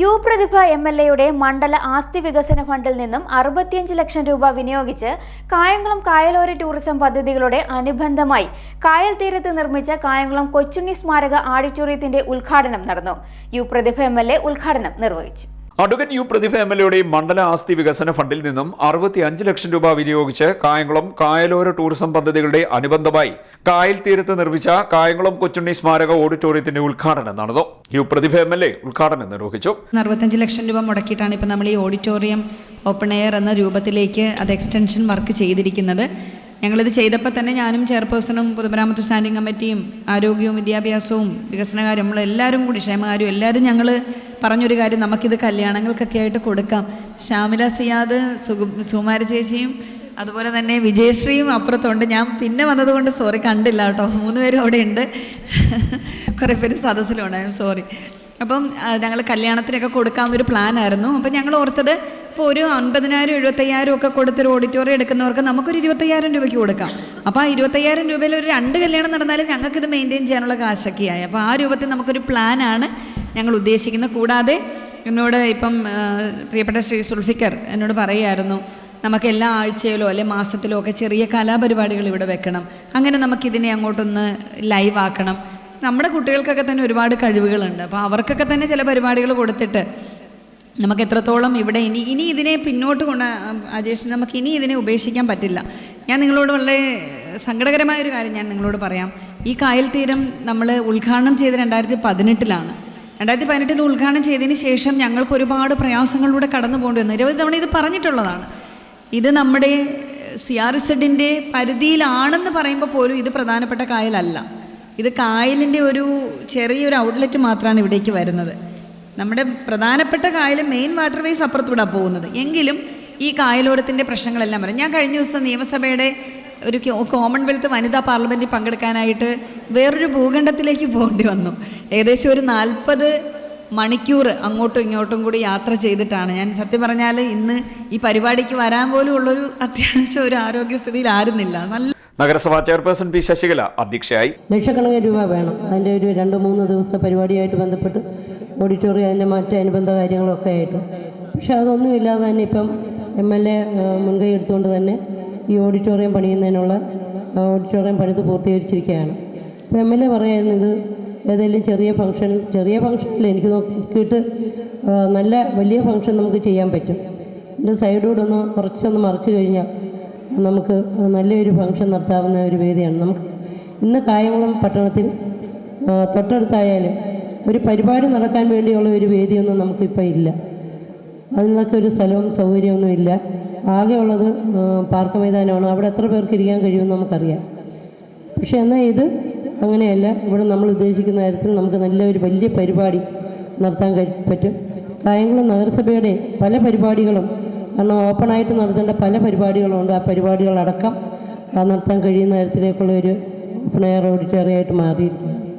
U Prathibha M L എയുടെ മണ്ഡല ആസ്തി വികസന ഫണ്ടിൽ നിന്നും അറുപത്തിയഞ്ച് ലക്ഷം രൂപ വിനിയോഗിച്ച് കായംകുളം കായലോര ടൂറിസം പദ്ധതികളുടെ അനുബന്ധമായി കായൽ തീരത്ത് നിർമ്മിച്ച കായംകുളം കൊച്ചുണ്ണി സ്മാരക ആഡിറ്റോറിയത്തിന്റെ ഉദ്ഘാടനം നടന്നു. യു പ്രതിഭ എം ഉദ്ഘാടനം നിർവഹിച്ചു. Advocate U Prathibha M L എയുടെയും മണ്ഡല ആസ്തി വികസന ഫണ്ടിൽ നിന്നും അറുപത്തി അഞ്ച് ലക്ഷം രൂപ വിനിയോഗിച്ച് കായംകുളം കായലോര ടൂറിസം പദ്ധതികളുടെ അനുബന്ധമായി കായൽ തീരത്ത് നിർമ്മിച്ച കായംകുളം കൊച്ചുണ്ണി സ്മാരക ഓഡിറ്റോറിയത്തിന്റെ ഉദ്ഘാടനം നടന്നു. U Prathibha M L A ഉദ്ഘാടനം നിർവഹിച്ചു. അറുപത്തഞ്ച് ലക്ഷം രൂപ മുടക്കിയിട്ടാണ് ഇപ്പൊ നമ്മൾ ഈ ഓഡിറ്റോറിയം ഓപ്പൺ എയർ എന്ന രൂപത്തിലേക്ക് അത് എക്സ്റ്റൻഷൻ വർക്ക് ചെയ്തിരിക്കുന്നത്. ഞങ്ങളിത് ചെയ്തപ്പോൾ തന്നെ ഞാനും ചെയർപേഴ്സണും പൊതുമരാമത്ത് സ്റ്റാൻഡിംഗ് കമ്മിറ്റിയും ആരോഗ്യവും വിദ്യാഭ്യാസവും വികസനകാര്യം നമ്മളെല്ലാവരും കൂടി ക്ഷേമകാരും എല്ലാവരും ഞങ്ങൾ പറഞ്ഞൊരു കാര്യം നമുക്കിത് കല്യാണങ്ങൾക്കൊക്കെ ആയിട്ട് കൊടുക്കാം. ഷാമില സിയാദ് സുഗു സുകുമാര ചേച്ചിയും അതുപോലെ തന്നെ വിജയശ്രീയും അപ്പുറത്തുണ്ട്. ഞാൻ പിന്നെ വന്നതുകൊണ്ട് സോറി കണ്ടില്ല കേട്ടോ. മൂന്ന് പേരും അവിടെ ഉണ്ട് കുറേ പേര് സദസ്സിലുണ്ടായിരുന്നു സോറി അപ്പം ഞങ്ങൾ കല്യാണത്തിനൊക്കെ കൊടുക്കാവുന്നൊരു പ്ലാനായിരുന്നു. അപ്പം ഞങ്ങൾ ഓർത്തത് ഇപ്പോൾ ഒരു അൻപതിനായിരം എഴുപത്തയ്യായിരം ഒക്കെ കൊടുത്തൊരു ഓഡിറ്റോറിയം എടുക്കുന്നവർക്ക് നമുക്കൊരു ഇരുപത്തയ്യായിരം രൂപയ്ക്ക് കൊടുക്കാം. അപ്പോൾ ആ ഇരുപത്തയ്യായിരം രൂപയിൽ ഒരു രണ്ട് കല്യാണം നടന്നാലും ഞങ്ങൾക്കിത് മെയിന്റെയിൻ ചെയ്യാനുള്ള കാശൊക്കെയായി. അപ്പോൾ ആ രൂപത്തിൽ നമുക്കൊരു പ്ലാനാണ് ഞങ്ങൾ ഉദ്ദേശിക്കുന്നത്. കൂടാതെ എന്നോട് ഇപ്പം പ്രിയപ്പെട്ട ശ്രീ സുൽഫിക്കർ എന്നോട് പറയുമായിരുന്നു നമുക്ക് എല്ലാ ആഴ്ചയിലോ അല്ലെ മാസത്തിലോ ഒക്കെ ചെറിയ കലാപരിപാടികൾ ഇവിടെ വെക്കണം. അങ്ങനെ നമുക്കിതിനെ അങ്ങോട്ടൊന്ന് ലൈവ് ആക്കണം. നമ്മുടെ കുട്ടികൾക്കൊക്കെ തന്നെ ഒരുപാട് കഴിവുകളുണ്ട്. അപ്പോൾ അവർക്കൊക്കെ തന്നെ ചില പരിപാടികൾ കൊടുത്തിട്ട് നമുക്ക് എത്രത്തോളം ഇവിടെ ഇനി ഇനി ഇതിനെ പിന്നോട്ട് കൊണ്ട് അജേഷ് നമുക്ക് ഇനി ഇതിനെ ഉപേക്ഷിക്കാൻ പറ്റില്ല. ഞാൻ നിങ്ങളോട് വളരെ സങ്കടകരമായ ഒരു കാര്യം ഞാൻ നിങ്ങളോട് പറയാം. ഈ കായൽ തീരം നമ്മൾ ഉദ്ഘാടനം ചെയ്ത് രണ്ടായിരത്തി പതിനെട്ടിലാണ്. രണ്ടായിരത്തി പതിനെട്ടിൽ ഉദ്ഘാടനം ചെയ്തതിന് ശേഷം ഞങ്ങൾക്ക് ഒരുപാട് പ്രയാസങ്ങളിലൂടെ കടന്നു പോകേണ്ടി വന്നു നിരവധി തവണ ഇത് പറഞ്ഞിട്ടുള്ളതാണ്. ഇത് നമ്മുടെ സി ആർ ഇസഡിന്റെ പരിധിയിലാണെന്ന് പറയുമ്പോൾ പോലും ഇത് പ്രധാനപ്പെട്ട കായലല്ല. ഇത് കായലിന്റെ ഒരു ചെറിയൊരു ഔട്ട്ലെറ്റ് മാത്രമാണ് ഇവിടേക്ക് വരുന്നത്. നമ്മുടെ പ്രധാനപ്പെട്ട കായൽ മെയിൻ വാട്ടർ വേസ് അപ്പുറത്തൂടെ പോകുന്നത്. എങ്കിലും ഈ കായലോരത്തിന്റെ പ്രശ്നങ്ങളെല്ലാം വരും. ഞാൻ കഴിഞ്ഞ ദിവസം നിയമസഭയുടെ ഒരു കോമൺവെൽത്ത് വനിതാ പാർലമെന്റിൽ പങ്കെടുക്കാനായിട്ട് വേറൊരു ഭൂഖണ്ഡത്തിലേക്ക് പോകേണ്ടി വന്നു. ഏകദേശം ഒരു നാൽപ്പത് മണിക്കൂർ അങ്ങോട്ടും ഇങ്ങോട്ടും കൂടി യാത്ര ചെയ്തിട്ടാണ്. ഞാൻ സത്യം പറഞ്ഞാൽ ഇന്ന് ഈ പരിപാടിക്ക് വരാൻ പോലും ഉള്ളൊരു അത്യാവശ്യം ഒരു ആരോഗ്യസ്ഥിതിയിലായിരുന്നില്ല നല്ല നഗരസഭാ ചെയർപേഴ്സൺ പി ശശികല അധ്യക്ഷയായി. ലക്ഷക്കണക്കിന് രൂപ വേണം. അതിന്റെ ഒരു രണ്ട് മൂന്ന് ദിവസത്തെ പരിപാടിയായിട്ട് ബന്ധപ്പെട്ട് ഓഡിറ്റോറിയം അതിന്റെ മറ്റ് അനുബന്ധ കാര്യങ്ങളൊക്കെ ആയിട്ട്. പക്ഷേ അതൊന്നുമില്ലാതെ തന്നെ ഇപ്പം എം എൽ എ മുൻകൈ എടുത്തുകൊണ്ട് തന്നെ ഈ ഓഡിറ്റോറിയം പണിയുന്നതിനുള്ള ഓഡിറ്റോറിയം പണിത് പൂർത്തീകരിച്ചിരിക്കുകയാണ്. അപ്പോൾ എം എൽ എ പറയായിരുന്നു ഇത് ഏതെങ്കിലും ചെറിയ ഫംഗ്ഷൻ ചെറിയ ഫംഗ്ഷനിൽ എനിക്ക് നോക്കിയിട്ട് നല്ല വലിയ ഫംഗ്ഷൻ നമുക്ക് ചെയ്യാൻ പറ്റും. എന്റെ സൈഡോടെ ഒന്ന് കുറച്ചൊന്ന് മറിച്ച് കഴിഞ്ഞാൽ നമുക്ക് നല്ലൊരു ഫംഗ്ഷൻ നടത്താവുന്ന ഒരു വേദിയാണ്. നമുക്ക് ഇന്ന് കായംകുളം പട്ടണത്തിൽ തൊട്ടടുത്തായാലും ഒരു പരിപാടി നടക്കാൻ വേണ്ടിയുള്ള ഒരു വേദിയൊന്നും നമുക്കിപ്പോൾ ഇല്ല. അതിനൊക്കെ ഒരു സ്ഥലവും സൗകര്യമൊന്നും ഇല്ല. ആകെയുള്ളത് പാർക്ക് മൈതാനമാണ്. അവിടെ എത്ര പേർക്ക് ഇരിക്കാൻ കഴിയുമെന്ന് നമുക്കറിയാം. പക്ഷേ എന്നാൽ ഇത് അങ്ങനെയല്ല. ഇവിടെ നമ്മൾ ഉദ്ദേശിക്കുന്ന കാര്യത്തിൽ നമുക്ക് നല്ലൊരു വലിയ പരിപാടി നടത്താൻ പറ്റും. കായംകുളം നഗരസഭയുടെ പല പരിപാടികളും കാരണം ഓപ്പണായിട്ട് നടത്തേണ്ട പല പരിപാടികളുണ്ട് ആ പരിപാടികളടക്കം നടത്താൻ കഴിയുന്ന തരത്തിലേക്കുള്ള ഒരു ഓപ്പൺ എയർ ഓഡിറ്റോറിയമായിട്ട് മാറിയിരിക്കുകയാണ്.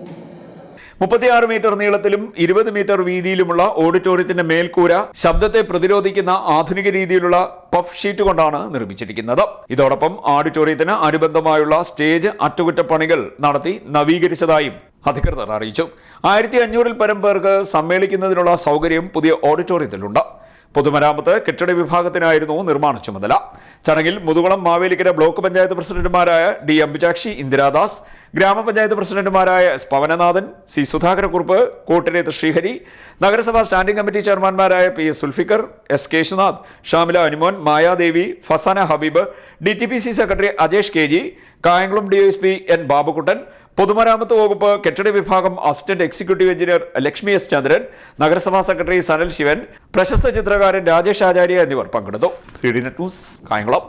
മുപ്പത്തിയാറ് മീറ്റർ നീളത്തിലും ഇരുപത് മീറ്റർ വീതിയിലുമുള്ള ഓഡിറ്റോറിയത്തിന്റെ മേൽക്കൂര ശബ്ദത്തെ പ്രതിരോധിക്കുന്ന ആധുനിക രീതിയിലുള്ള പഫ് ഷീറ്റ് കൊണ്ടാണ് നിർമ്മിച്ചിരിക്കുന്നത്. ഇതോടൊപ്പം ഓഡിറ്റോറിയത്തിന് അനുബന്ധമായുള്ള സ്റ്റേജ് അറ്റകുറ്റപ്പണികൾ നടത്തി നവീകരിച്ചതായും അധികൃതർ അറിയിച്ചു. ആയിരത്തി അഞ്ഞൂറിൽ പരം പേർക്ക് സമ്മേളിക്കുന്നതിനുള്ള സൗകര്യം പുതിയ ഓഡിറ്റോറിയത്തിലുണ്ട്. പൊതുമരാമത്ത് കെട്ടിട വിഭാഗത്തിനായിരുന്നു നിർമ്മാണ ചുമതല. ചടങ്ങിൽ മുതുകുളം മാവേലിക്കര ബ്ലോക്ക് പഞ്ചായത്ത് പ്രസിഡന്റുമാരായ ഡി അംബുജാക്ഷി ഇന്ദിരാദാസ് ഗ്രാമപഞ്ചായത്ത് പ്രസിഡന്റുമാരായ പവനനാഥൻ സി സുധാകരക്കുറുപ്പ് കോട്ടിരേത്ത് ശ്രീഹരി നഗരസഭാ standing committee ചെയർമാൻമാരായ P S Sulfikar S Keshunath Shamila Anumon Mayadevi Fasana Habeeb D T P C secretary Ajesh K G Kayamkulam D S P N Babukuttan പൊതുമരാമത്ത് വകുപ്പ് കെട്ടിട വിഭാഗം assistant executive engineer Lakshmi S Chandran നഗരസഭാ secretary Sanal Shivan പ്രശസ്ത ചിത്രകാരൻ രാജേഷ് ആചാര്യ എന്നിവർ പങ്കെടുത്തു. C D net news Kayamkulam.